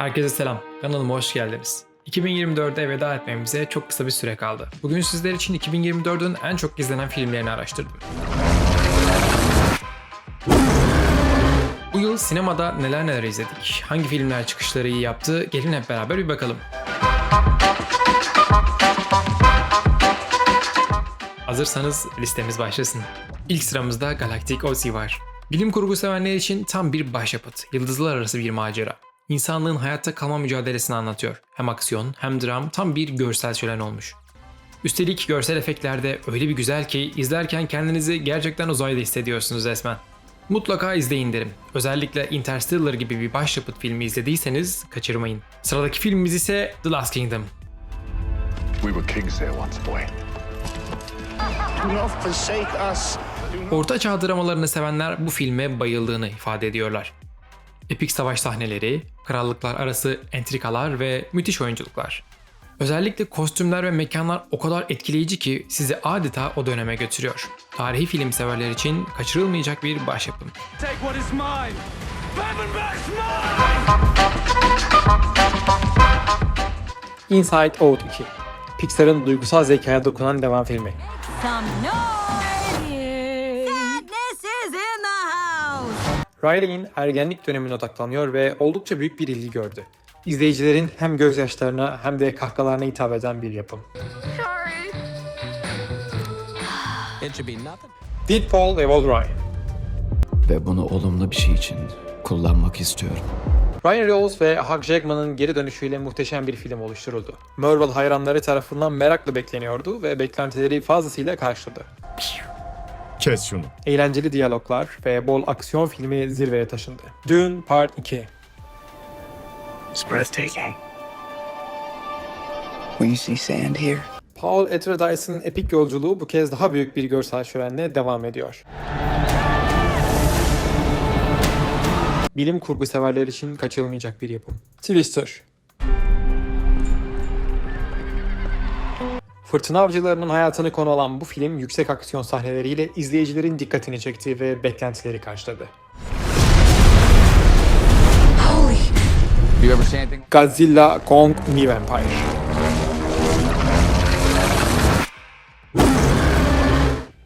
Herkese selam, kanalıma hoş geldiniz. 2024'e veda etmemize çok kısa bir süre kaldı. Bugün sizler için 2024'ün en çok izlenen filmlerini araştırdım. Bu yıl sinemada neler neler izledik, hangi filmler çıkışları iyi yaptı, gelin hep beraber bir bakalım. Hazırsanız listemiz başlasın. İlk sıramızda Galactic Odyssey var. Bilim kurgu sevenler için tam bir başyapıt, yıldızlar arası bir macera. İnsanlığın hayatta kalma mücadelesini anlatıyor. Hem aksiyon hem dram tam bir görsel şölen olmuş. Üstelik görsel efektler de öyle bir güzel ki izlerken kendinizi gerçekten uzayda hissediyorsunuz resmen. Mutlaka izleyin derim. Özellikle Interstellar gibi bir başyapıt filmi izlediyseniz kaçırmayın. Sıradaki filmimiz ise The Last Kingdom. We were kings there once, boy. Do not forsake us. Do not Orta çağ dramalarını sevenler bu filme bayıldığını ifade ediyorlar. Epik savaş sahneleri, krallıklar arası entrikalar ve müthiş oyunculuklar. Özellikle kostümler ve mekanlar o kadar etkileyici ki sizi adeta o döneme götürüyor. Tarihi film severler için kaçırılmayacak bir başyapım. Take what is mine! Bebenberg's mine! Inside Out 2. Pixar'ın duygusal zekaya dokunan devam filmi. Riley'in ergenlik dönemine odaklanıyor ve oldukça büyük bir ilgi gördü. İzleyicilerin hem gözyaşlarına hem de kahkahalarına hitap eden bir yapım. Deadpool ve Wolverine. ve bunu olumlu bir şey için kullanmak istiyorum. Ryan Reynolds ve Hugh Jackman'ın geri dönüşüyle muhteşem bir film oluşturuldu. Marvel hayranları tarafından merakla bekleniyordu ve beklentileri fazlasıyla karşıladı. Kes şunu. Eğlenceli diyaloglar ve bol aksiyon filmi zirveye taşındı. Dune Part 2 It's breathtaking. When you see sand here, Paul Atreides epik yolculuğu bu kez daha büyük bir görsel şölenle devam ediyor. Bilim kurgu severler için kaçırılmayacak bir yapım. Twister Fırtına avcılarının hayatını konu alan bu film yüksek aksiyon sahneleriyle izleyicilerin dikkatini çekti ve beklentileri karşıladı. Godzilla Kong New Empire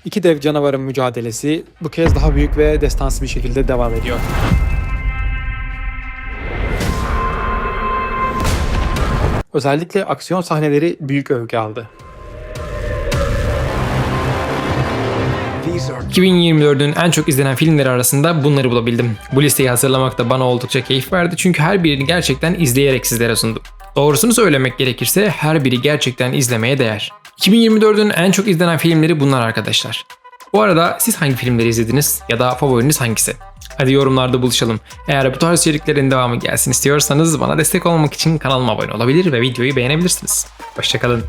İki dev canavarın mücadelesi bu kez daha büyük ve destansı bir şekilde devam ediyor. Özellikle aksiyon sahneleri büyük övgü aldı. 2024'ün en çok izlenen filmleri arasında bunları bulabildim. Bu listeyi hazırlamak da bana oldukça keyif verdi çünkü her birini gerçekten izleyerek sizlere sundum. Doğrusunu söylemek gerekirse her biri gerçekten izlemeye değer. 2024'ün en çok izlenen filmleri bunlar arkadaşlar. Bu arada siz hangi filmleri izlediniz ya da favoriniz hangisi? Hadi yorumlarda buluşalım. Eğer bu tarz içeriklerin devamı gelsin istiyorsanız bana destek olmak için kanalıma abone olabilir ve videoyu beğenebilirsiniz. Hoşçakalın.